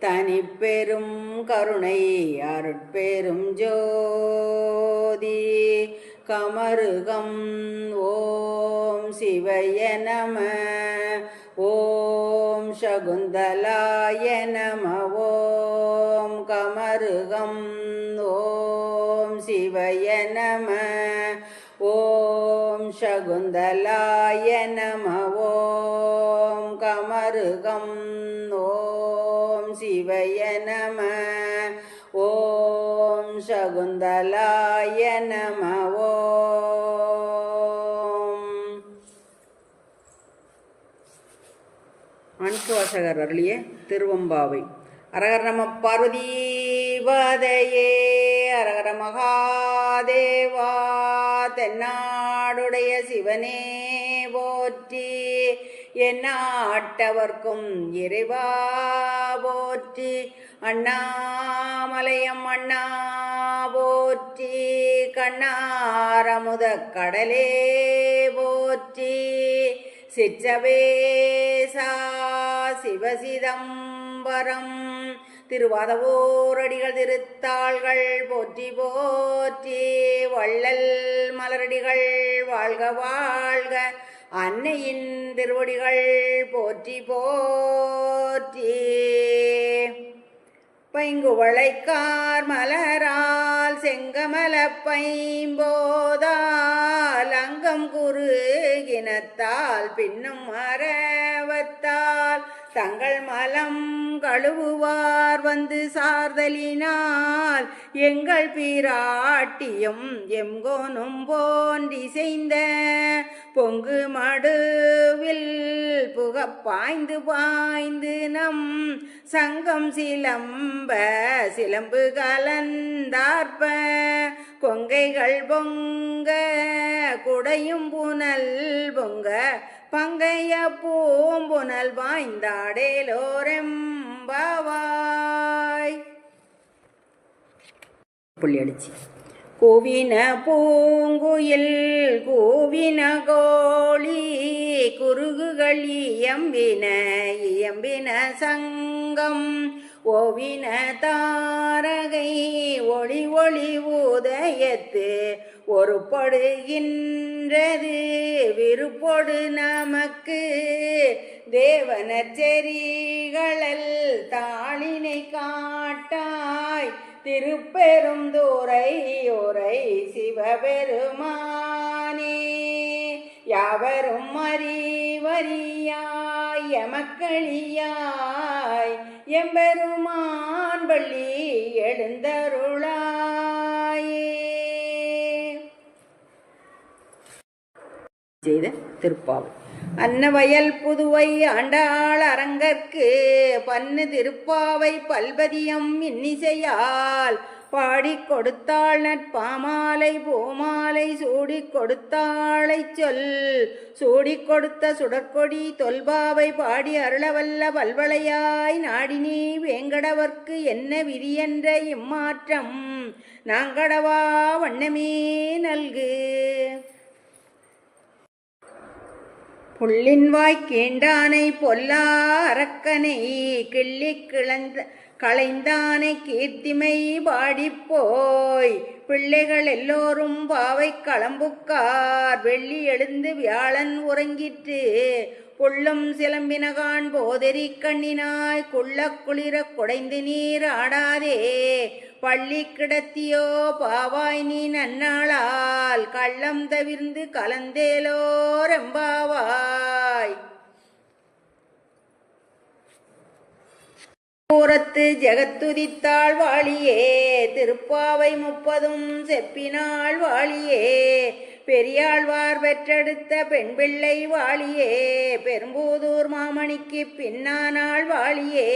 தனிப்பெரும் கருணை அருட்பெரும் ஜோதி. கமருகம் ஓம் சிவய நம ஓம் சகுந்தலாய நம ஓம் கமருகம் ஓம் சிவய நம ஓம் சகுந்தலாய நம ஓம் கமருகம் ஓம் சிவய நம. ஓம் சகுந்தலாய நம. ஓம். மாணிக்கவாசகர் அருளிய திருவம்பாவை. அரகர நம பார்வதீபதையே அரகர மகாதேவா தென்னாடுடைய சிவனே போற்றி. எந்நாட்டவர்க்கும் இறைவா போற்றி. அண்ணாமலையம் அண்ணா போற்றி. கண்ணாரமுத கடலே போற்றி. சிற்றவேசா சிவசிதம்பரம். திருவாதவோரடிகள் திருத்தாள்கள் போற்றி போற்றி. வள்ளல் மலரடிகள் வாழ்க வாழ்க. அன்னையின் திருவடிகள் போற்றி போற்றி. பைங்குவளைக்கார் மலரால் செங்கமல பைம்போதால் அங்கம் குறுகினத்தால் பின்னும் மரவத்தால் தங்கள் மலம் கழுவுவார் வந்து சார்தலினால் எங்கள் பிராட்டியும் எங்கோனும் போன்றி செய்த பொங்கு மடுவில் புக பாய்ந்து பாய்ந்து நம் சங்கம் சிலம்ப சிலம்பு கலந்தார்ப்ப கொங்கைகள் பொங்க குடையும் புனல் பொங்க பங்கைய பூம்புனல் வாய்ந்தாடேலோரெம்பாவாய் புள்ளி அடிச்சு. குவின பூங்குயில் கூவின கோழி குறுகுகள் இயம்பின இயம்பின சங்கம். ஓவின தாரகை ஒளி ஒளி உதயத்து ஒரு படுகின்றது விருப்பொடு நமக்கு. தேவன செரிகளல் தாளினை காட்டாய் திருப்பெரும் தூரை உரை சிவபெருமானே யாவரும் அறிவறியாய் எமக்களியாய் எம்பெருமான் பள்ளி எழுந்தருளாயே. செய்த திருப்பாவை அன்னவயல் புதுவை ஆண்டாள் அரங்கற்கு பன்னு திருப்பாவை பல்பதியம் இன்னிசையால் பாடிக் கொடுத்தாள் நட்பாமாலை பூமாலை சூடி கொடுத்தாளை சொல். சூடிக் கொடுத்த சுடற்கொடி தொல்பாவை பாடி அருளவல்ல பல்வளையாய் நாடினி வேங்கடவர்க்கு என்ன விரியென்ற இம்மாற்றம். நாங்கடவா வண்ணமே நல்கு. புள்ளின்வாய் கீண்டானை பொல்லா அரக்கனை கிள்ளி கிளந்த களைந்தானை கீர்த்திமை பாடிப்போய். பிள்ளைகள் எல்லோரும் பாவை களம்புக்கார். வெள்ளி எழுந்து வியாழன் உறங்கிற்று. புள்ளும் சிலம்பினகான் போதெறி கண்ணினாய். குள்ள குளிர குடைந்து நீர் ஆடாதே. பள்ளி கிடத்தியோ பாவாய் நீ நன்னாளால் கள்ளம் தவிர்ந்து கலந்தேலோ ரெம்பாவாய் பூரத்து ஜெகத்துதித்தாள் வாழியே திருப்பாவை முப்பதும் செப்பினாள் வாழியே பெரியாழ்வார் பெற்றெடுத்த பெண் பிள்ளை வாழியே பெரும்பூதூர் மாமணிக்கு பின்னானாள் வாழியே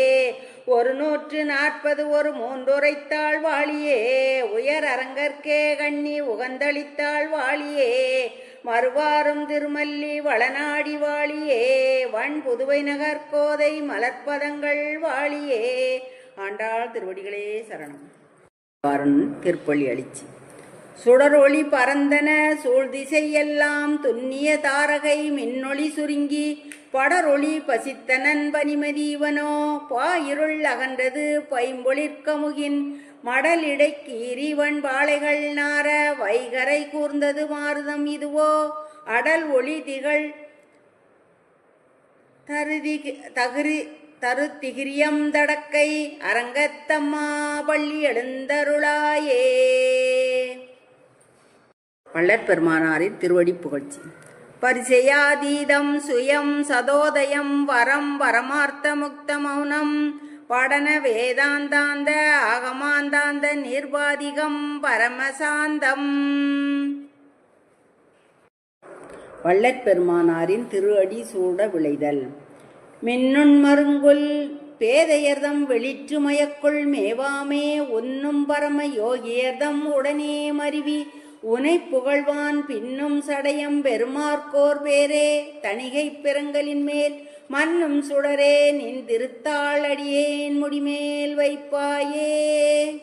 ஒரு நூற்று நாற்பது ஒரு மூன்றுரைத்தாள் வாழியே. உயர் அரங்கற்கே கண்ணி உகந்தளித்தாள் வாழியே. மறுவாரும் திருமல்லி வளநாடி வாழியே. வன் புதுவை நகர் கோதை மலர்ப்பதங்கள் வாழியே. ஆண்டாள் திருவடிகளே சரணம். திருப்பள்ளி அளிச்சி சுடரொளி பறந்தன சூழ்திசை எல்லாம் துன்னிய தாரகை மின்னொளி சுருங்கி படரொளி பசித்தனன் பனிமதீவனோ பாயிருள் அகன்றது பைம்பொழிற்கமுகின் மடலிடை கீரிவன் பாளைகள் நார வைகரை கூர்ந்தது மாருதம் இதுவோ அடல் ஒளி திகழ் தருதி தகுரி தருத்திகிரியம் தடக்கை அரங்கத்தம்மா பள்ளி எழுந்தருளாயே. வள்ளற்பெருமானாரின் திருவடி புகழ்ச்சி. பரிசெயாதீதம் சுயம் சதோதயம் வரம் வரமார்த்த முக்த மௌனம். படன வேதாந்தாந்த ஆகமாந்தாந்த நிர்வாதிகம் பரமசாந்தம். வள்ளற்பெருமானாரின் திருஅடி சூட விளைதல். மின்னுண் மருங்குல் பேதையர்தம் வெளிற்றுமயக்குள் மேவாமே ஒன்னும் பரம யோகியர்தம் உடனே மருவி உனை புகழ்வான் பின்னும் சடையம் பெருமார்க்கோர் பேரே. தணிகை பிறங்கலின் மேல் மன்னும் சுடரே. நின் திருத்தாள் அடியேன் முடிமேல் வைப்பாயே.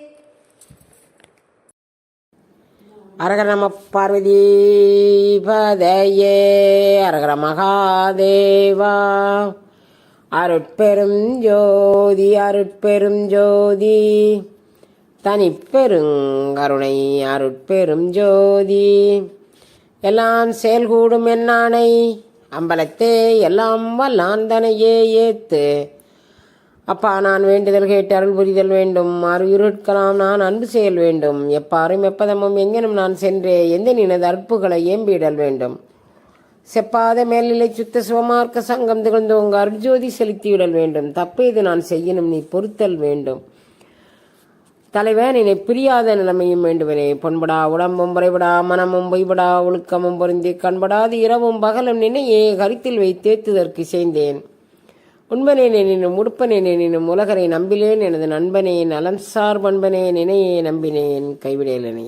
அரகரம நம பார்வதி பதையே. அரகர மகாதேவா. அருட்பெரும் ஜோதி அருட்பெரும் ஜோதி. தனிப்பெருங்கருணை அருட்பெரும் ஜோதி. எல்லாம் செயல்கூடும் என்னானை அம்பலத்தே எல்லாம் வல்லாந்தனையே ஏத்து. அப்பா நான் வேண்டுதல் கேட்டு அருள் புரிதல் வேண்டும். அருயிருட்கலாம் நான் அன்பு செயல் வேண்டும். எப்பாரும் எப்பதமும் எங்கெனும் நான் சென்றே எந்த நினது அற்புகளை ஏம்பிடல் வேண்டும். செப்பாத மேல்நிலை சுத்த சிவமார்க்க சங்கம் திகழ்ந்தோங்க அருட்ஜோதி செலுத்திவிடல் வேண்டும். தப்பேது நான் செய்யணும் நீ பொறுத்தல் வேண்டும். தலைவன் என்னை பிரியாத நிலைமையும் வேண்டுவனே பொன்படா உடம்பும் குறைபடா மனமும் பொய்படா ஒழுக்கமும் பொருந்தி கண்படாது இரவும் பகலும் நினையே கருத்தில் வைத்தேத்துதற்கு செய்தேன் உண்பனே நினும் உடுப்பனே நினும் உலகரை நம்பிலேன். எனது நண்பனே நலன்சார் பண்பனே நினையே நம்பினேன். கைவிடேலனே.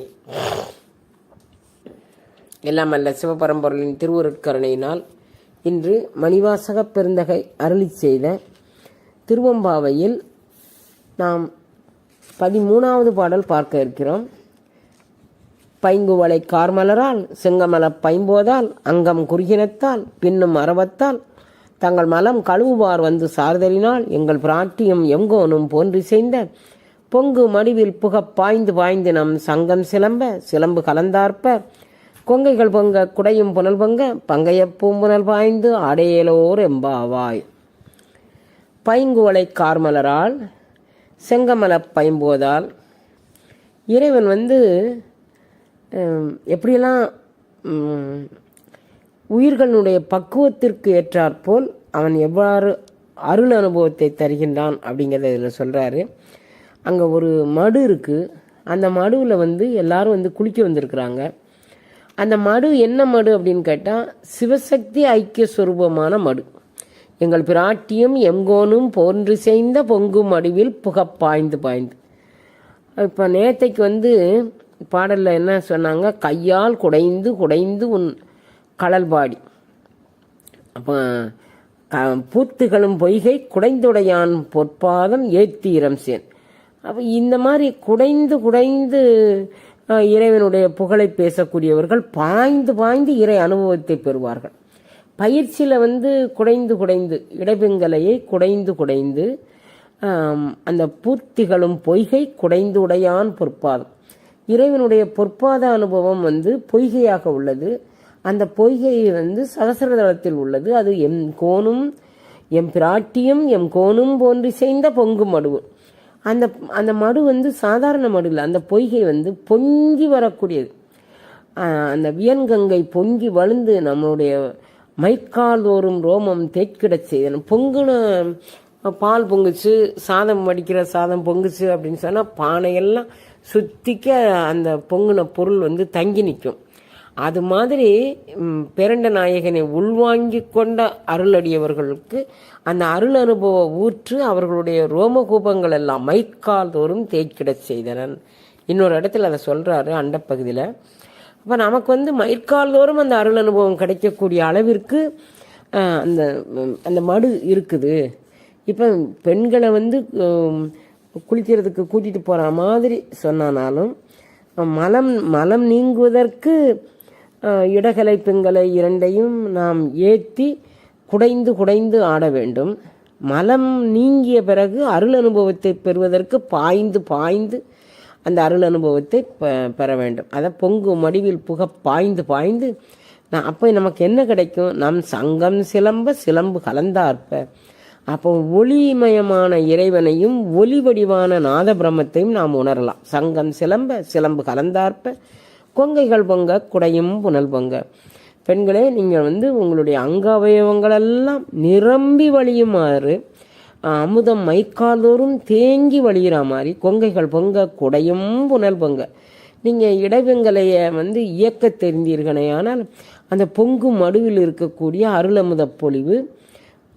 எல்லாம் அல்ல சிவபரம்பொருளின் திருவருட்கருணையினால் இன்று மணிவாசக பெருந்தகை அருளி செய்த திருவம்பாவையில் நாம் பதிமூணாவது பாடல் பார்க்க இருக்கிறோம். பைங்குவளை கார்மலரால் செங்கமல பைம்போதால் அங்கம் குறுகினத்தால் பின்னும் அறவத்தால் தங்கள் மலம் கழுவுவார் வந்து சார்தலினால் எங்கள் பிராட்டியும் எங்கோனும் போன்றிசைந்த பொங்கு மடிவில் புக பாய்ந்து பாய்ந்து நம் சங்கம் சிலம்ப சிலம்பு கலந்தார்ப்ப கொங்கைகள் பொங்க குடையும் புனல் பொங்க பங்கைய பூம்புனல் பாய்ந்து ஆடையலோர் எம்பாவாய். பைங்குவளை கார்மலரால் செங்கமல பயம்போதால் இறைவன் வந்து எப்படியெல்லாம் உயிர்களுடைய பக்குவத்திற்கு ஏற்றாற்போல் அவன் எவ்வாறு அருள் அனுபவத்தை தருகின்றான் அப்படிங்கிறத இதில் சொல்கிறாரு அங்கே ஒரு மடு இருக்குது அந்த மடுவில் வந்து எல்லாரும் வந்து குளிக்க வந்திருக்கிறாங்க. அந்த மடு என்ன மடு அப்படின்னு கேட்டால் சிவசக்தி ஐக்கிய சுரூபமான மடு. எங்கள் பிராட்டியும் எங்கோனும் போன்று செய்த பொங்கும் அடிவில் புகப் பாய்ந்து பாய்ந்து. இப்போ நேத்தைக்கு வந்து பாடலில் என்ன சொன்னாங்க? கையால் குடைந்து குடைந்து உன் கடல்பாடி அப்போ க பூத்துகளும் பொய்கை குடைந்துடையான் பொற்பாதம் ஏத்தீரம் சேன் அப்போ இந்த மாதிரி குடைந்து குடைந்து இறைவனுடைய புகழை பேசக்கூடியவர்கள் பாய்ந்து பாய்ந்து இறை அனுபவத்தை பெறுவார்கள். பயிற்சியில் வந்து குடைந்து குடைந்து இடைபெங்கலையை குடைந்து குடைந்து அந்த பூர்த்திகளும் பொய்கை குடைந்து உடையான் பொற்பாதம். இறைவனுடைய பொற்பாத அனுபவம் வந்து பொய்கையாக உள்ளது. அந்த பொய்கை வந்து சகசரதளத்தில் உள்ளது. அது எம் கோணும் எம் பிராட்டியும் எம் கோணும் போன்று சேர்ந்த பொங்கு மடுவு. அந்த அந்த மடு வந்து சாதாரண மடு இல்லை. அந்த பொய்கை வந்து பொங்கி வரக்கூடியது. அந்த வியன்கங்கை பொங்கி வழுந்து நம்மளுடைய மைக்கால் தோறும் ரோமம் தேய்க்கிடச் செய்தன. பொங்குன பால் பொங்குச்சு சாதம் வடிக்கிற சாதம் பொங்குச்சு அப்படின்னு சொன்னால் பானையெல்லாம் சுத்திக்க அந்த பொங்குன பொருள் வந்து தங்கி நிற்கும் அது மாதிரி பிறண்ட நாயகனை உள்வாங்கி கொண்ட அருளடியவர்களுக்கு அந்த அருள் அனுபவ ஊற்று அவர்களுடைய ரோமகூபங்கள் எல்லாம் மைக்கால் தோறும் தேய்க்கிடச் செய்தனன். இன்னொரு இடத்துல அதை சொல்கிறாரு அண்டப்பகுதியில் அப்போ நமக்கு வந்து மயிர்கால் தோறும் அந்த அருள் அனுபவம் கிடைக்கக்கூடிய அளவிற்கு அந்த அந்த மடு இருக்குது. இப்போ பெண்களை வந்து குளிக்கிறதுக்கு கூட்டிகிட்டு போகிற மாதிரி சொன்னானாலும் மலம் மலம் நீங்குவதற்கு இடகலை பெண்களை இரண்டையும் நாம் ஏற்றி குடைந்து குடைந்து ஆட வேண்டும். மலம் நீங்கிய பிறகு அருள் அனுபவத்தை பெறுவதற்கு பாய்ந்து பாய்ந்து அந்த அருள் அனுபவத்தை பெ- பெற வேண்டும். அதை பொங்கு மடிவில் புக பாய்ந்து பாய்ந்து நான் அப்போ நமக்கு என்ன கிடைக்கும்? நம் சங்கம் சிலம்ப சிலம்பு கலந்தார்ப்ப. அப்போ ஒளிமயமான இறைவனையும் ஒளி வடிவான நாத பிரம்மத்தையும் நாம் உணரலாம். சங்கம் சிலம்ப சிலம்பு கலந்தார்ப்ப. கொங்கைகள் பொங்க குடையும் புனல் பொங்க. பெண்களே நீங்கள் வந்து உங்களுடைய அங்க அவயவங்களெல்லாம் நிரம்பி வழியுமாறு அமுதம் மைக்காலோறும் தேங்கி வழிகிற மாதிரி கொங்கைகள் பொங்க குடையும் புனல் பொங்க. நீங்கள் இடவெங்கலையை வந்து இயக்க தெரிந்தீர்களேயானால் அந்த பொங்கு மடுவில் இருக்கக்கூடிய அருளமுத பொழிவு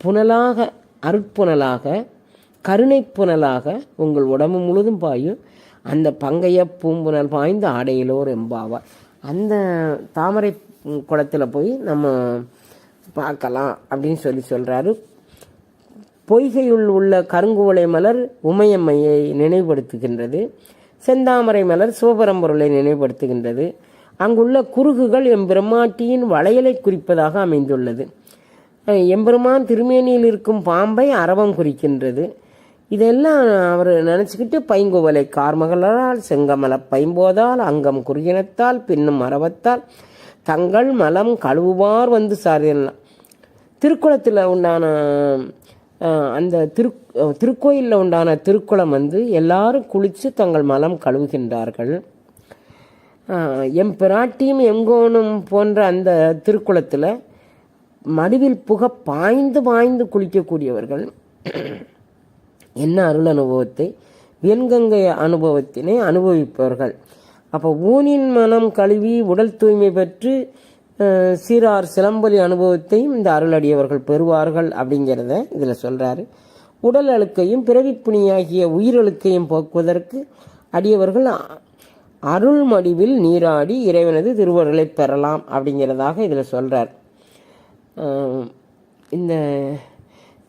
புனலாக அருட்புனலாக கருணை புனலாக உங்கள் உடம்பு முழுதும் பாயும். அந்த பங்கைய பூம்புனல் பாய்ந்த ஆடையிலோர் எம்பாவார் அந்த தாமரை குளத்தில் போய் நம்ம பார்க்கலாம் அப்படின்னு சொல்லி சொல்கிறாரு பொய்கையுள் உள்ள கருங்குவளை மலர் உமையம்மையை நினைவுபடுத்துகின்றது. செந்தாமரை மலர் சிவபரம்பொருளை நினைவுபடுத்துகின்றது. அங்குள்ள குறுகுகள் எம்பெருமாட்டியின் வளையலை குறிப்பதாக அமைந்துள்ளது. எம்பெருமான் திருமேனியில் இருக்கும் பாம்பை அரவம் குறிக்கின்றது. இதெல்லாம் அவர் நினச்சிக்கிட்டு பைங்குவலை கார்மகளால் செங்கமல பைம்போதால் அங்கம் குறுகினத்தால் பின்னும் அரவத்தால் தங்கள் மலம் கழுவுவார் வந்து சாரியலாம் திருக்குளத்தில் உண்டான அந்த திரு திருக்கோயிலில் உண்டான திருக்குளம் வந்து எல்லாரும் குளித்து தங்கள் மலம் கழுவுகின்றார்கள். எம் பிராட்டியும் எங்கோனும் போன்ற அந்த திருக்குளத்தில் மடுவில் புக பாய்ந்து பாய்ந்து குளிக்கக்கூடியவர்கள் என்ன அருள் அனுபவத்தை? வெண்கங்கை அனுபவத்தினை அனுபவிப்பவர்கள். அப்போ ஊனின் மனம் கழுவி உடல் தூய்மை பெற்று சீரார் சிலம்பொலி அனுபவத்தையும் இந்த அருளடியவர்கள் பெறுவார்கள் அப்படிங்கிறத இதில் சொல்கிறாரு உடல் அழுக்கையும் பிறவிப்புணியாகிய உயிரழுக்கையும் போக்குவதற்கு அடியவர்கள் அருள்மடிவில் அருள் மடிவில் நீராடி இறைவனது திருவருளை பெறலாம் அப்படிங்கிறதாக இதில் சொல்கிறார் இந்த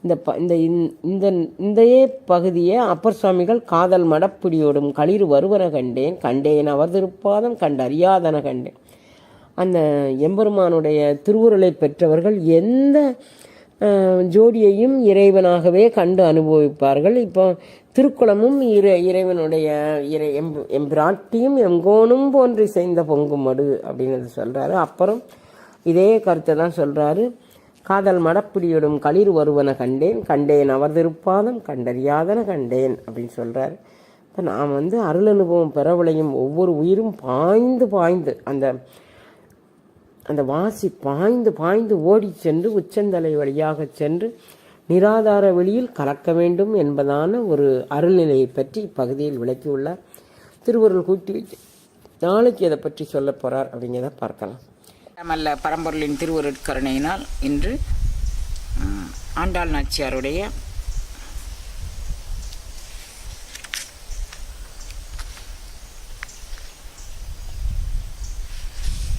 இந்த ப இந்த இந்த- இந்த இந்தையே பகுதியை அப்பர் சுவாமிகள் காதல் மடப்பிடியோடும் களிர் வருவன கண்டேன் கண்டேன் அவர் திருப்பாதம் கண்டறியாதன கண்டேன். அந்த எம்பெருமானுடைய திருவுருளை பெற்றவர்கள் எந்த ஜோடியையும் இறைவனாகவே கண்டு அனுபவிப்பார்கள். இப்போ திருக்குளமும் இறை இறைவனுடைய இறை எம் எம்பிராட்டியும் எங்கோனும் போன்று செய்த பொங்கும் மடு அப்படின்னு சொல்கிறாரு அப்புறம் இதே கருத்தை தான் சொல்கிறாரு காதல் மடப்பிடியிடும் களிர் வருவன கண்டேன் கண்டேன் அவர் திருப்பாதம் கண்டறியாதன கண்டேன் அப்படின்னு சொல்கிறாரு இப்போ நாம் வந்து அருள் அனுபவம் பெற விளையும் ஒவ்வொரு உயிரும் பாய்ந்து பாய்ந்து அந்த அந்த வாசி பாய்ந்து பாய்ந்து ஓடிச் சென்று உச்சந்தலை வழியாக சென்று நிராதார வெளியில் கலக்க வேண்டும் என்பதான ஒரு அருள்நிலையை பற்றி இப்பகுதியில் விளக்கியுள்ளார். திருவருள் கூட்டி வைத்து நாளைக்கு எதை பற்றி சொல்லப் போகிறார் அப்படிங்கிறத பார்க்கலாம். மல்ல பரம்பொருளின் திருவருட்கருணையினால் இன்று ஆண்டாள் நாச்சியாருடைய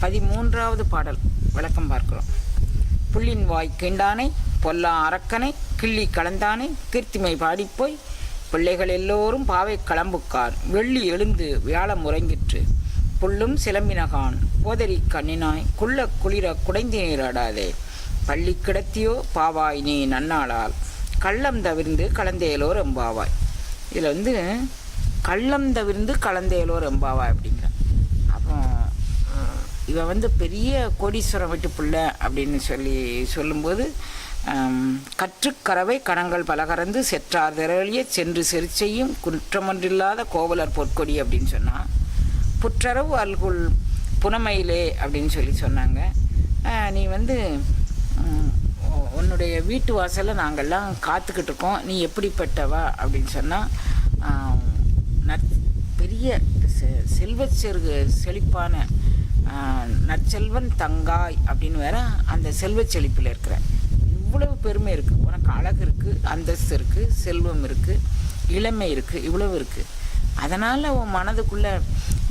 பதிமூன்றாவது பாடல். விளக்கம் பார்க்கிறோம். புள்ளின் வாய் கிண்டானை பொல்லா அரக்கனை கிள்ளி கலந்தானை கீர்த்திமை பாடிப்போய் பிள்ளைகள் எல்லோரும் பாவை களம்புக்கார் வெள்ளி எழுந்து வியாழம் உறங்கிற்று புல்லும் சிலம்பினகான் கோதரி கண்ணினாய் குள்ள குளிர குடைந்து நீராடாதே. பள்ளி கிடத்தியோ பாவாய் நீ நன்னாளால். கள்ளம் தவிர்ந்து கலந்தேலோர் எம்பாவாய். இதில் வந்து கள்ளம் தவிர்ந்து கலந்தேலோர் எம்பாவாய் அப்படிங்கிற. இவன் வந்து பெரிய கோடீஸ்வரம் வீட்டு பிள்ளை அப்படின்னு சொல்லி சொல்லும்போது கற்றுக்கறவை கணங்கள் பலகறந்து செற்றார் திரளிய சென்று செரிச்செய்யும் குற்றமொன்றில்லாத கோவலர் பொற்கொடி அப்படின்னு சொன்னால் புற்றரவு அல்குள் புனமையிலே அப்படின்னு சொல்லி சொன்னாங்க. நீ வந்து உன்னுடைய வீட்டு வாசலில் நாங்கள்லாம் காத்துக்கிட்டு இருக்கோம். நீ எப்படிப்பட்டவா அப்படின்னு சொன்னால் பெரிய செ- செல்வச் செருகு செழிப்பான நற்செல்வன் தங்காய் அப்படின்னு வேற அந்த செல்வ செழிப்பில் இருக்கிற இவ்வளவு பெருமை இருக்குது உனக்கு அழகு இருக்குது அந்தஸ்து இருக்குது செல்வம் இருக்குது இளமை இருக்குது இவ்வளவு இருக்குது அதனால் உன் மனதுக்குள்ள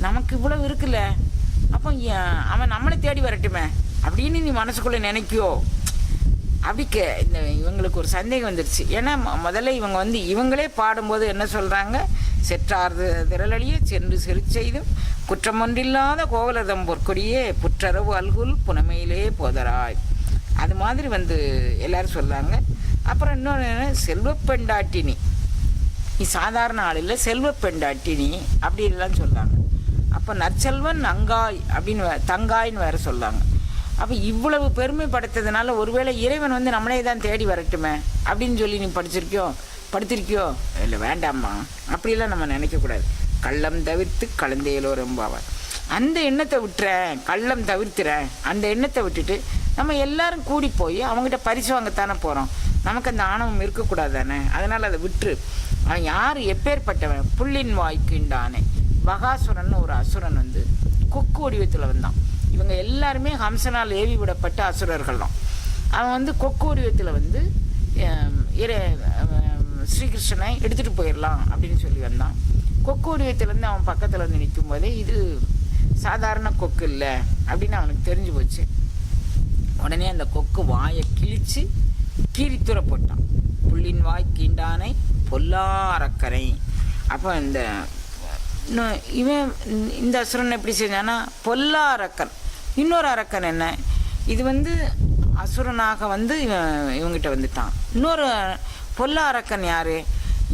நமக்கு இவ்வளவு இருக்குல்ல? அப்போ ஏன் அவன் நம்மளை தேடி வரட்டுமே? அப்படின்னு நீ மனசுக்குள்ளே நினைக்கியோ? அபிக்க இந்த இவங்களுக்கு ஒரு சந்தேகம் வந்துருச்சு. ஏன்னா முதல்ல இவங்க வந்து இவங்களே பாடும்போது என்ன சொல்கிறாங்க செற்றார்து திரளழியே சென்று செருச்செய்தும் குற்றமொன்றில்லாத கோவலதம் பொற்கொடியே புற்றரவு அல்குல் புனமையிலே போதராய். அது மாதிரி வந்து எல்லாரும் சொல்கிறாங்க அப்புறம் இன்னொன்று என்ன? செல்வப்பெண்டாட்டினி நீ சாதாரண ஆள் இல்லை செல்வ பெண்டாட்டினி அப்படின்லாம் சொல்கிறாங்க அப்போ நற்செல்வன் அங்காய் அப்படின்னு வே- தங்காய்ன்னு வேற சொல்கிறாங்க அப்போ இவ்வளவு பெருமைப்படுத்ததுனால ஒருவேளை இறைவன் வந்து நம்மளே தான் தேடி வரட்டுமே? அப்படின்னு சொல்லி நீ படிச்சிருக்கியோ? படுத்திருக்கியோ? இல்லை வேண்டாம்மா. அப்படிலாம் நம்ம நினைக்கக்கூடாது கள்ளம் தவிர்த்து கலந்தையிலோ ரொம்பவன் அந்த எண்ணத்தை விட்டுறேன் கள்ளம் தவிர்த்துறேன் அந்த எண்ணத்தை விட்டுட்டு நம்ம எல்லாரும் கூடி போய் அவங்ககிட்ட பரிசு வாங்கத்தானே போகிறோம் நமக்கு அந்த ஆணவம் இருக்கக்கூடாது தானே அதனால் அதை விட்டுரு. அவன் யார்? எப்பேற்பட்டவன்? புள்ளின் வாய்க்குண்டானே பகாசுரன் ஒரு அசுரன் வந்து கொக்கு வடிவத்தில் வந்தான். இவங்க எல்லாருமே ஹம்சனால் ஏவி விடப்பட்ட அசுரர்கள் தான் அவன் வந்து கொக்கோரியத்தில் வந்து ஆம், ஸ்ரீகிருஷ்ணனை எடுத்துகிட்டு போயிடலாம் அப்படின்னு சொல்லி வந்தான். கொக்கோரியத்துலேருந்து அவன் பக்கத்தில் வந்து நிற்கும் போதே இது சாதாரண கொக்கு இல்லை அப்படின்னு அவனுக்கு தெரிஞ்சு போச்சு. உடனே அந்த கொக்கு வாயை கிழிச்சு கீரித்துற போட்டான் புள்ளின் வாய் கீண்டானை பொல்லா அரக்கரை அப்போ இந்த இன்னும் இவன் இந்த அசுரன் எப்படி செஞ்சான்னா பொல்லாரக்கன் இன்னொரு அரக்கன் என்ன? இது வந்து அசுரனாக வந்து இவன் இவங்கிட்ட வந்துட்டான். இன்னொரு பொல்லா அரக்கன் யாரு?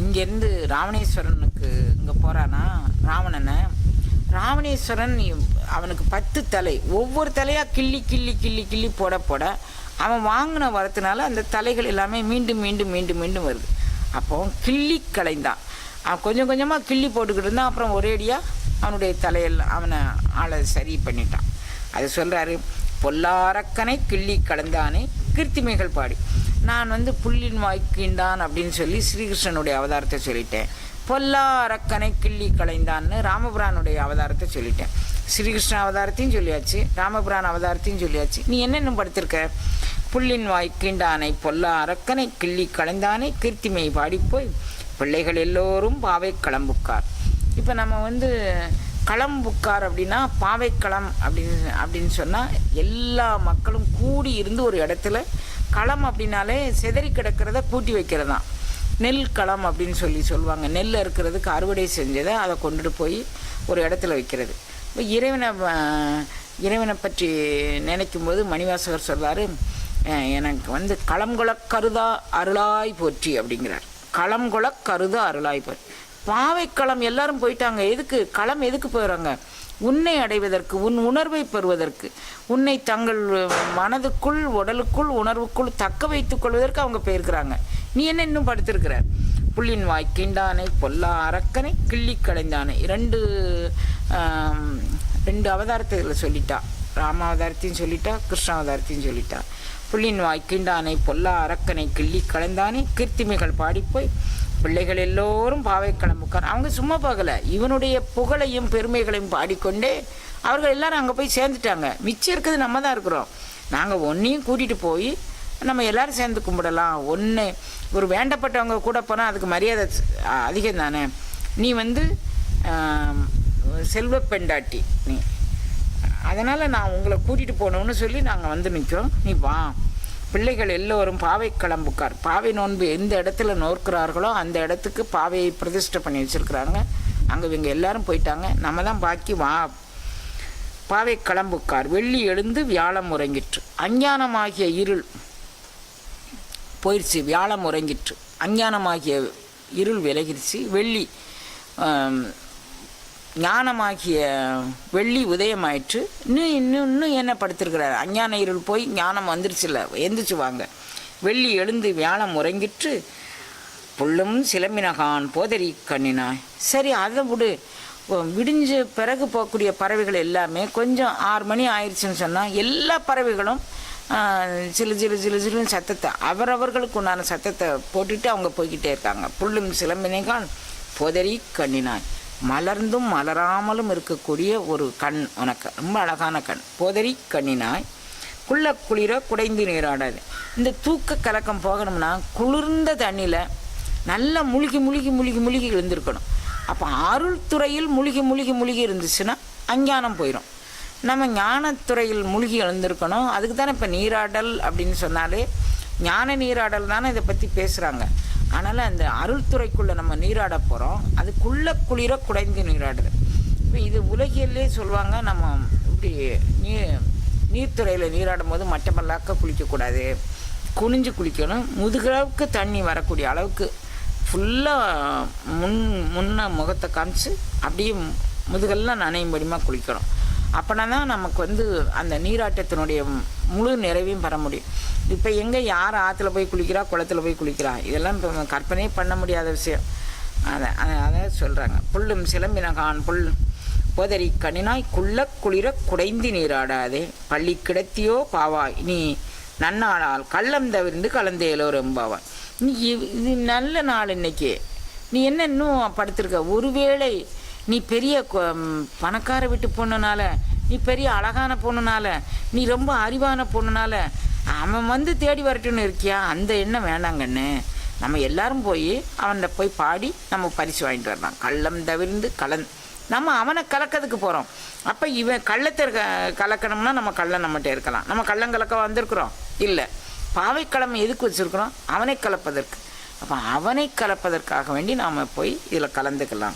இங்கேருந்து ராவணேஸ்வரனுக்கு இங்கே போகிறானா ராவணனை ராவணேஸ்வரன் அவனுக்கு பத்து தலை. ஒவ்வொரு தலையாக கிள்ளி கிள்ளி கிள்ளி கிள்ளி போட போட அவன் வாங்கின வரத்துனால அந்த தலைகள் எல்லாமே மீண்டும் மீண்டும் மீண்டும் மீண்டும் வருது. அப்போ கிள்ளி கலைந்தான். அவன் கொஞ்சம் கொஞ்சமாக கிள்ளி போட்டுக்கிட்டு இருந்தான். அப்புறம் ஒரேடியாக அவனுடைய தலையெல்லாம் அவனை ஆளை சரி பண்ணிட்டான். அது சொல்கிறாரு பொல்லாரக்கனை கிள்ளி கலந்தானே கீர்த்திமைகள் பாடி. நான் வந்து புள்ளின் வாய்க்கின்றான் அப்படின்னு சொல்லி ஸ்ரீகிருஷ்ணனுடைய அவதாரத்தை சொல்லிட்டேன். பொல்லா அரக்கனை கிள்ளி கலைந்தான்னு ராமபுரானுடைய அவதாரத்தை சொல்லிட்டேன். ஸ்ரீகிருஷ்ண அவதாரத்தையும் சொல்லியாச்சு ராமபுரான் அவதாரத்தையும் சொல்லியாச்சு. நீ என்னென்ன படுத்திருக்க? புள்ளின் வாய் கீண்டானை பொல்லா அரக்கனை கிள்ளி கலைந்தானே கீர்த்திமை பாடிப்போய் பிள்ளைகள் எல்லோரும் பாவை கிளம்புக்கார். இப்போ நம்ம வந்து களம் புக்கார் அப்படின்னா பாவைக்களம் அப்படின்னு அப்படின்னு சொன்னால் எல்லா மக்களும் கூடி இருந்து ஒரு இடத்துல களம் அப்படின்னாலே சிதறி கிடக்கிறத கூட்டி வைக்கிறதான் நெல் களம் அப்படின்னு சொல்லி சொல்லுவாங்க. நெல் இருக்கிறதுக்கு அறுவடை செஞ்சதை அதை கொண்டுட்டு போய் ஒரு இடத்துல வைக்கிறது. இப்போ இறைவனை இறைவனை பற்றி நினைக்கும் போது மணிவாசகர் சொல்றாரு எனக்கு வந்து களம் கருதா அருளாய் போற்றி அப்படிங்கிறார். களம் கருதா அருளாய் போற்றி. பாவைக்களம் எல்லாரும் போயிட்டாங்க. எதுக்கு? களம் எதுக்கு போயிடுறாங்க உன்னை அடைவதற்கு உன் உணர்வை பெறுவதற்கு உன்னை தங்கள் மனதுக்குள் உடலுக்குள் உணர்வுக்குள் தக்க வைத்துக் கொள்வதற்கு அவங்க போயிருக்கிறாங்க. நீ என்ன இன்னும் படுத்திருக்கிற? புள்ளின் வாய் கிண்டானை பொல்லா அரக்கனை கிள்ளி கலைந்தானை. ரெண்டு ரெண்டு அவதாரத்தை இதில் சொல்லிட்டா. ராம அவதாரத்தையும் சொல்லிட்டா கிருஷ்ண அவதாரத்தையும் சொல்லிட்டா. புள்ளின் வாய் கிண்டானை பொல்லா அரக்கனை கிள்ளி கலந்தானே கீர்த்திமைகள் பாடிப்போய் பிள்ளைகள் எல்லோரும் பாவைக்களம் உட்கார் அவங்க சும்மா பார்க்கல. இவனுடைய புகழையும் பெருமைகளையும் பாடிக்கொண்டே அவர்கள் எல்லாரும் அங்கே போய் சேர்ந்துட்டாங்க. மிச்சம் இருக்கிறது நம்ம தான் இருக்கிறோம். நாங்கள் ஒன்றையும் கூட்டிகிட்டு போய் நம்ம எல்லோரும் சேர்ந்து கும்பிடலாம். ஒன்று ஒரு வேண்டப்பட்டவங்க கூட போனால் அதுக்கு மரியாதை அதிகம் தானே? நீ வந்து செல்வ பெண்டாட்டி நீ. அதனால் நான் உங்களை கூட்டிகிட்டு போகணுன்னு சொல்லி நாங்கள் வந்து நிற்கிறோம் நீ வா. பிள்ளைகள் எல்லோரும் பாவை கிளம்புக்கார். பாவை நோன்பு எந்த இடத்துல நோக்கிறார்களோ அந்த இடத்துக்கு பாவையை பிரதிஷ்டை பண்ணி வச்சுருக்கிறாங்க அங்கே இவங்க எல்லாரும் போயிட்டாங்க. நம்ம தான் பாக்கி வா. பாவை கிளம்புக்கார். வெள்ளி எழுந்து வியாழம் உறங்கிற்று. அஞ்ஞானமாகிய இருள் போயிடுச்சு வியாழம் உறங்கிற்று. அஞ்ஞானமாகிய இருள் விலகிடுச்சு வெள்ளி ஞானமாகிய வெள்ளி உதயமாயிற்று. இன்னும் இன்னும் இன்னும் என்ன படுத்திருக்கிறார்? அஞ்ஞான இருள் போய் ஞானம் வந்துருச்சுல்ல எந்திரிச்சு வாங்க வெள்ளி எழுந்து வியாழம் உறங்கிற்று. புல்லும் சிலம்பினகான் போதரி கண்ணினாய். சரி அதை விடு. விடிஞ்ச பிறகு போகக்கூடிய பறவைகள் எல்லாமே கொஞ்சம் ஆறு மணி ஆயிடுச்சுன்னு சொன்னால் எல்லா பறவைகளும் சிலு சிலு சிலு சிலுன்னு சத்தத்தை அவரவர்களுக்கு உண்டான சத்தத்தை போட்டுட்டு அவங்க போய்கிட்டே இருக்காங்க. புல்லும் சிலம்பினைகான் போதரி கண்ணினாய். மலர்ந்தும் மலராமலும் இருக்கக்கூடிய ஒரு கண் உனக்கு. ரொம்ப அழகான கண். போதறி கண்ணினாய். குள்ள குளிர குடைந்து நீராடாது. இந்த தூக்க கலக்கம் போகணும்னா குளிர்ந்த தண்ணியில் நல்லா முழுகி முழுகி முழுகி முழுகி எழுந்திருக்கணும். அப்போ அருள் துறையில் முழுகி முழுகி முழுகி இருந்துச்சுன்னா அஞ்ஞானம் போயிடும் நம்ம ஞானத்துறையில் முழுகி எழுந்திருக்கணும். அதுக்கு தானே இப்போ நீராடல் அப்படின்னு சொன்னாலே ஞான நீராடல் தானே இதை பற்றி பேசுகிறாங்க அதனால் அந்த அருள்துறைக்குள்ளே நம்ம நீராட போகிறோம் அதுக்குள்ளே குளிர குடைந்து நீராடுது. இப்போ இது உலகிலே சொல்லுவாங்க நம்ம இப்படி நீ நீர்த்துறையில் நீராடும் போது மட்டமல்லாக்க குளிக்கக்கூடாது. குனிஞ்சு குளிக்கணும். முதுகளவுக்கு தண்ணி வரக்கூடிய அளவுக்கு ஃபுல்லாக முன் முன்ன முகத்தை காமிச்சு அப்படியே முதுகெல்லாம் நனையும்படிமா குளிக்கணும். அப்படின்னா தான் நமக்கு வந்து அந்த நீராட்டத்தினுடைய முழு நிறைவையும் பெற முடியும். இப்போ எங்கே யார் ஆற்றுல போய் குளிக்கிறா குளத்துல போய் குளிக்கிறா? இதெல்லாம் இப்போ கற்பனையே பண்ண முடியாத விஷயம். அதை அதை அதை சொல்கிறாங்க புல்லும் சிலம்பினகான் புல். போதறி கண்ணினாய் குள்ள குளிர குடைந்து நீராடாதே. பள்ளி கிடத்தியோ பாவாய். நீ நன்னாளால் கள்ளம் தவிர்ந்து கலந்தேலோ ரொம்பாவாய். நீ இது நல்ல நாள் இன்னைக்கு. நீ என்ன இன்னும் படுத்திருக்க? ஒருவேளை நீ பெரிய கொ- பணக்கார வீட்டு பொண்ணுனால நீ பெரிய அழகான பொண்ணுனால நீ ரொம்ப அறிவான பொண்ணுனால அவன் வந்து தேடி வரட்டுன்னு இருக்கியா? அந்த எண்ணம் வேண்டாங்கண்ணு நம்ம எல்லாரும் போய் அவன்கிட்ட போய் பாடி நம்ம பரிசு வாங்கிட்டு வரலாம். கள்ளம் தவிர்ந்து கலந் நம்ம அவனை கலக்கிறதுக்கு போகிறோம் அப்போ இவன் கள்ளத்தை க- கலக்கணும்னா நம்ம கள்ளம் நம்மகிட்ட இருக்கலாம். நம்ம கள்ளம் கலக்க வந்திருக்கிறோம். இல்லை. பாவைக்கிழமை எதுக்கு வச்சுருக்கிறோம்? அவனை கலப்பதற்கு. அப்போ அவனை கலப்பதற்காக வேண்டி நாம் போய் இதில் கலந்துக்கலாம்.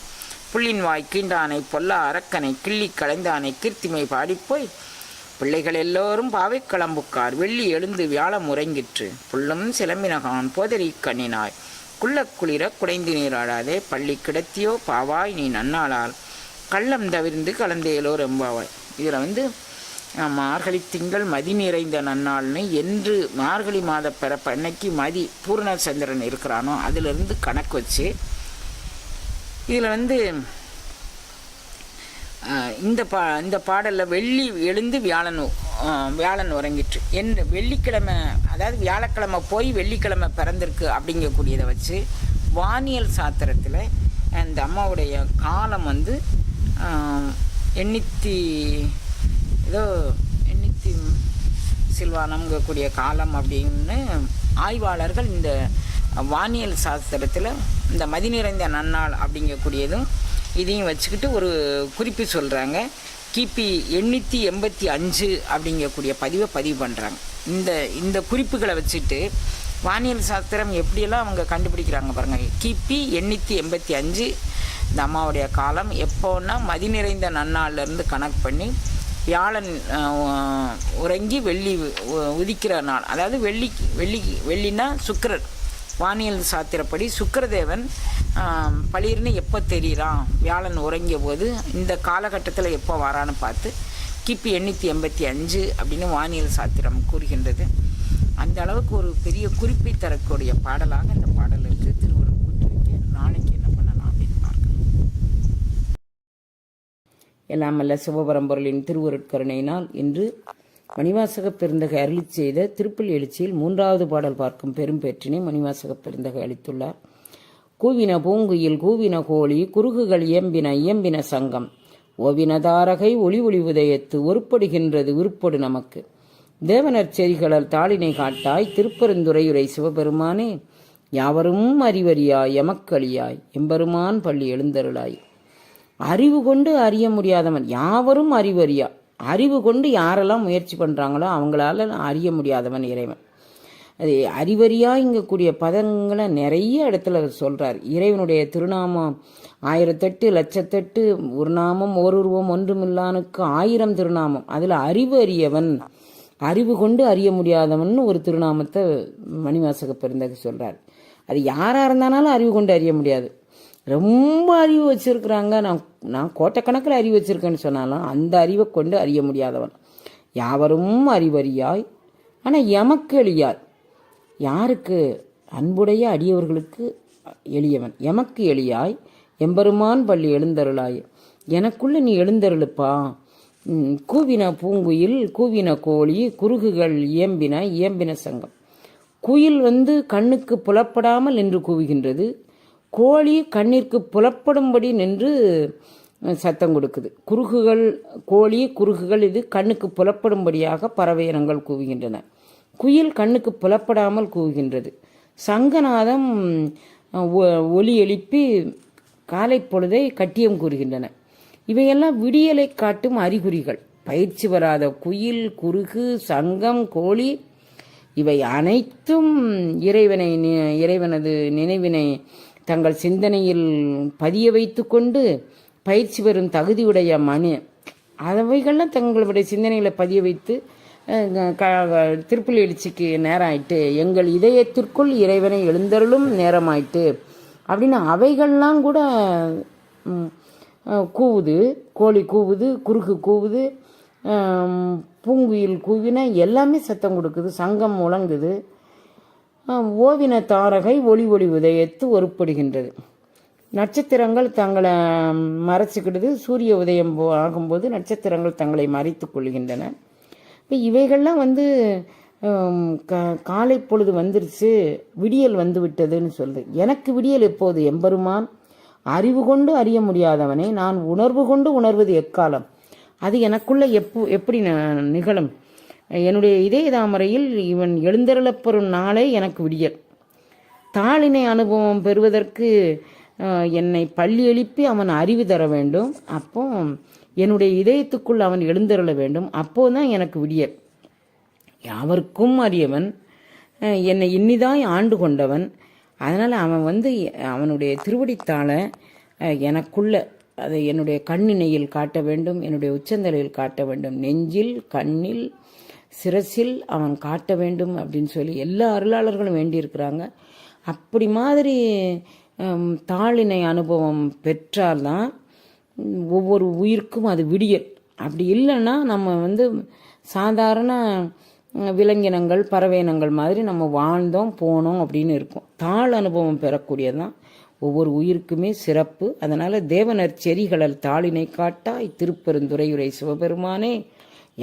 புள்ளின் வாய் கீண்டானை பொல்லா அரக்கனை கிள்ளி களைந்தானை கீர்த்திமை பாடிப்போய் பிள்ளைகள் எல்லோரும் பாவை கிளம்புக்கார் வெள்ளி எழுந்து வியாழம் உறங்கிற்று. புல்லும் சிலம்பினகான் போதரி கண்ணினாய். குள்ள குளிர குடைந்து நீராடாதே. பள்ளி கிடத்தியோ பாவாய் நீ நன்னாளால். கள்ளம் தவிர்ந்து கலந்தேலோ எம்பாவாய். இதில் வந்து மார்கழி திங்கள் மதி நிறைந்த நன்னாள்னு என்று மார்கழி மாத பிறப்பு அன்னைக்கு மதி பூர்ண சந்திரன் இருக்கிறானோ அதிலிருந்து கணக்கு வச்சு இதில் வந்து இந்த பா இந்த பாடலில் வெள்ளி எழுந்து வியாழன் வியாழன் உறங்கிற்று. என் வெள்ளிக்கிழமை அதாவது வியாழக்கிழமை போய் வெள்ளிக்கிழமை பிறந்திருக்கு அப்படிங்கக்கூடியதை வச்சு வானியல் சாத்திரத்தில் அந்த அம்மாவுடைய காலம் வந்து எண்ணித்தி எண்ணூற்றி ஏதோ எண்ணூற்றி சில்வானம்ங்கக்கூடிய காலம் அப்படின்னு ஆய்வாளர்கள் இந்த வானியல் சாஸ்திரத்தில் இந்த மதி நிறைந்த நன்னாள் அப்படிங்கக்கூடியதும் இதையும் வச்சுக்கிட்டு ஒரு குறிப்பு சொல்கிறாங்க கிபி எண்ணூற்றி எண்பத்தி அஞ்சு அப்படிங்கக்கூடிய பதிவை பதிவு பண்ணுறாங்க இந்த இந்த குறிப்புகளை வச்சுட்டு வானியல் சாஸ்திரம் எப்படியெல்லாம் அவங்க கண்டுபிடிக்கிறாங்க பாருங்கள் கிபி எண்ணூற்றி எண்பத்தி அஞ்சு இந்த அம்மாவுடைய காலம். எப்போன்னா மதி நிறைந்த நன்னாள்லேருந்து கணக்கு பண்ணி வியாழன் உறங்கி வெள்ளி உ- உதிக்கிற நாள். அதாவது வெள்ளி வெள்ளி வெள்ளினா சுக்கரர் வானியல் சாத்திரப்படி சுக்கிரதேவன் பளிர்னு எப்போ தெரியிறான்? வியாழன் உறங்கிய போது இந்த காலகட்டத்தில் எப்போ வரான்னு பார்த்து கிபி எண்ணூற்றி எண்பத்தி அஞ்சு அப்படின்னு வானியல் சாத்திரம் கூறுகின்றது. அந்த அளவுக்கு ஒரு பெரிய குறிப்பை தரக்கூடிய பாடலாக இந்த பாடல் இருக்கு. திருவள்ளுவர் கூட்டு நாளைக்கு என்ன பண்ணலாம் அப்படின்னு பார்க்கலாம். எல்லாம் அல்ல சிவபரம்பொருளின் திருவருட்கருணையினால் இன்று மணிவாசக பெருந்தகை அருளிச் செய்த திருப்பள்ளி எழுச்சியில் மூன்றாவது பாடல் பார்க்கும் பெரும் பெற்றினை மணிவாசக பெருந்தகை அளித்துள்ளார். கூவின பூங்குயில் கூவின கோழி குறுகுகள் இயம்பின இயம்பின சங்கம். ஓவின தாரகை ஒளி ஒளி உதயத்து ஒருப்படுகின்றது உருப்படு நமக்கு. தேவனர் செறிகளல் தாளினை காட்டாய் திருப்பெருந்துறையுரை சிவபெருமானே. யாவரும் அறிவறியாய் எமக்களியாய் எம்பெருமான் பள்ளி எழுந்தருளாய். அறிவு கொண்டு அறிய முடியாதவன் யாவரும் அறிவறியா அறிவு கொண்டு யாரெல்லாம் முயற்சி பண்ணுறாங்களோ அவங்களால அறிய முடியாதவன் இறைவன். அது அறிவறியாக இங்கக்கூடிய பதங்களை நிறைய இடத்துல சொல்கிறார் இறைவனுடைய திருநாமம் ஆயிரத்தெட்டு லட்சத்தெட்டு ஒரு நாமம் ஓருருவம் ஒன்றுமில்லானுக்கு ஆயிரம் திருநாமம். அதில் அறிவு அறியவன் அறிவு கொண்டு அறிய முடியாதவன் ஒரு திருநாமத்தை மணிவாசக பெருந்தகை சொல்கிறார் அது யாராக இருந்தாலும் அறிவு கொண்டு அறிய முடியாது. ரொம்ப அறிவு வச்சுருக்குறாங்க. நான் நான் கோட்டக்கணக்கில் அறிவு வச்சுருக்கேன்னு சொன்னாலும் அந்த அறிவை கொண்டு அறிய முடியாதவன். யாவரும் அறிவறியாய் ஆனால் எமக்கு எளியாய். யாருக்கு? அன்புடைய அடியவர்களுக்கு எளியவன். எமக்கு எளியாய் எம்பெருமான் பள்ளி எழுந்தருளாய். எனக்குள்ள நீ எழுந்தருளுப்பா. கூவின பூங்குயில் கூவின கோழி குறுகுகள் இயம்பின இயம்பின சங்கம். குயில் வந்து கண்ணுக்கு புலப்படாமல் நின்று கூவுகின்றது. கோழி கண்ணிற்கு புலப்படும்படி நின்று சத்தம் கொடுக்குது. குறுகுகள் கோழி குறுகுகள் இது கண்ணுக்கு புலப்படும்படியாக பறவை இனங்கள் கூவுகின்றன. குயில் கண்ணுக்கு புலப்படாமல் கூவுகின்றது. சங்கநாதம் ஒ- ஒலி எழுப்பி காலை பொழுதை கட்டியம் கூறுகின்றன. இவையெல்லாம் விடியலை காட்டும் அறிகுறிகள். பயிற்சி வராத குயில் குறுகு சங்கம் கோழி இவை அனைத்தும் இறைவனை நி- இறைவனது நினைவினை தங்கள் சிந்தனையில் பதிய வைத்துக்கொண்டு பயிற்சி பெறும் தகுதியுடைய மனு. அவைகள்லாம் தங்களுடைய சிந்தனைகளை பதிய வைத்து அஹ், க- திருப்புலி எழுச்சிக்கு நேரம் ஆயிட்டு எங்கள் இதயத்திற்குள் இறைவனை எழுந்தருளும் நேரமாயிட்டு அப்படின்னு அவைகள்லாம் கூட கூவுது. கோழி கூவுது குறுக்கு கூவுது பூங்குயில் கூவின எல்லாமே சத்தம் கொடுக்குது சங்கம் முழங்குது. ஓவின தாரகை ஒளி ஒளி உதயத்து ஒருப்படுகின்றது. நட்சத்திரங்கள் தங்களை மறைச்சிக்கிடுது. சூரிய உதயம் போ- ஆகும்போது நட்சத்திரங்கள் தங்களை மறைத்து கொள்கின்றன. இப்போ இவைகள்லாம் வந்து க காலை பொழுது வந்துருச்சு விடியல் வந்து விட்டதுன்னு சொல்லுது எனக்கு விடியல் எப்போது? எம்பெருமான் அறிவு கொண்டு அறிய முடியாதவனே நான் உணர்வு கொண்டு உணர்வது எக்காலம்? அது எனக்குள்ள எப்போ எப்படி ந- நிகழும்? என்னுடைய இதய தாமரையில் இவன் எழுந்தருளப்பெறும் நாளே எனக்கு விடியல். தாளினை அனுபவம் பெறுவதற்கு என்னை பள்ளி எழுப்பி அவன் அறிவு தர வேண்டும். அப்போ என்னுடைய இதயத்துக்குள் அவன் எழுந்தருள வேண்டும். அப்போதான் எனக்கு விடியல். யாவருக்கும் அறியவன் என்னை இன்னிதாய் ஆண்டு கொண்டவன். அதனால் அவன் வந்து அவனுடைய திருவடித்தாளை எனக்குள்ள அதை என்னுடைய கண்ணினையில் காட்ட வேண்டும் என்னுடைய உச்சந்தலையில் காட்ட வேண்டும். நெஞ்சில் கண்ணில் சிரசில் அவன் காட்ட வேண்டும் அப்படின்னு சொல்லி எல்லா அருளாளர்களும் வேண்டியிருக்கிறாங்க. அப்படி மாதிரி தாளினை அனுபவம் பெற்றால்தான் ஒவ்வொரு உயிருக்கும் அது விடியல். அப்படி இல்லைன்னா நம்ம வந்து சாதாரண விலங்கினங்கள் பறவையினங்கள் மாதிரி நம்ம வாழ்ந்தோம் போனோம் அப்படின்னு இருக்கும். தாள் அனுபவம் பெறக்கூடியதான் ஒவ்வொரு உயிருக்குமே சிறப்பு. அதனால் தேவனர் செரிகளல் தாளினை காட்டாய் திருப்பெருந்துறையுரை சிவபெருமானே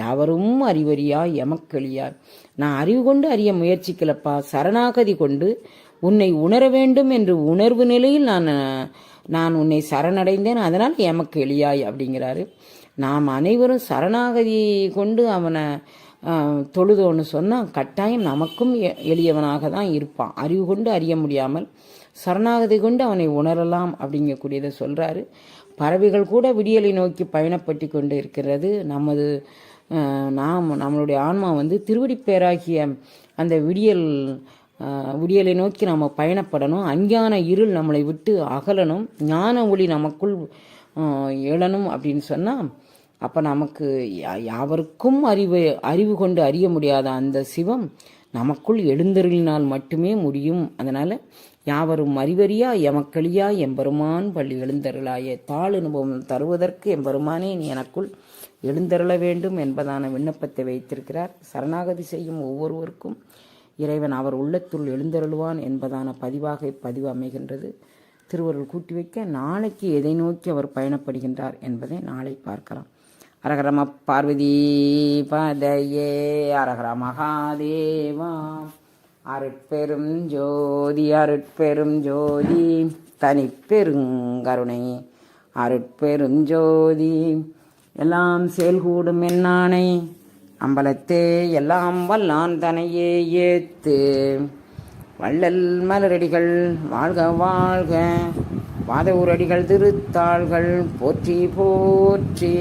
யாவரும் அறிவறியாய் எமக்களியாய் நான் அறிவு கொண்டு அறிய முயற்சிக்கலப்பா. சரணாகதி கொண்டு உன்னை உணர வேண்டும் என்று உணர்வு நிலையில் நான் நான் உன்னை சரணடைந்தேன். அதனால் எமக்கு எளியாய் அப்படிங்கிறாரு. நாம் அனைவரும் சரணாகதி கொண்டு அவனை தொழுதோன்னு சொன்னால் கட்டாயம் நமக்கும் எளியவனாக தான் இருப்பான். அறிவு கொண்டு அறிய முடியாமல் சரணாகதி கொண்டு அவனை உணரலாம் அப்படிங்கக்கூடியதை சொல்கிறாரு பறவைகள் கூட விடியலை நோக்கி பயணப்பட்டு கொண்டு இருக்கிறது. நமது நாம் நம்மளுடைய ஆன்மா வந்து திருவடிப்பேராகிய அந்த விடியல் விடியலை நோக்கி நம்ம பயணப்படணும். அஞ்ஞான இருள் நம்மளை விட்டு அகலணும். ஞான ஒளி நமக்குள் எழணும் அப்படின்னு சொன்னால் அப்போ நமக்கு யா- யாவருக்கும் அறிவு அறிவு கொண்டு அறிய முடியாத அந்த சிவம் நமக்குள் எழுந்தருளினால் மட்டுமே முடியும். அதனால் யாவரும் அறிவறியா எமக்களியா எம்பெருமான் பள்ளி எழுந்தருளாய. தாழ் அனுபவம் தருவதற்கு எம்பெருமானே நீ எனக்குள் எழுந்தருள வேண்டும் என்பதான விண்ணப்பத்தை வைத்திருக்கிறார். சரணாகதி செய்யும் ஒவ்வொருவருக்கும் இறைவன் அவர் உள்ளத்துள் எழுந்தருளுவான் என்பதான பதிவாக பதிவு அமைகின்றது. திருவருள் கூட்டி வைக்க நாளைக்கு எதை நோக்கி அவர் பயணப்படுகின்றார் என்பதை நாளை பார்க்கலாம். அரகரம பார்வதி பதையே அரகர மகாதேவா. அருட்பெரும் ஜோதி அருட்பெரும் ஜோதி தனிப்பெருங்கருணை. அருட்பெரும் ஜோதி எல்லாம் செயல்கூடும் என்னானை அம்பலத்தே எல்லாம் வல்லான் தனையே ஏத்து. வள்ளல் மலரடிகள் வாழ்க வாழ்க. வாத ஊரடிகள் திருத்தாள்கள் போற்றி போற்றி.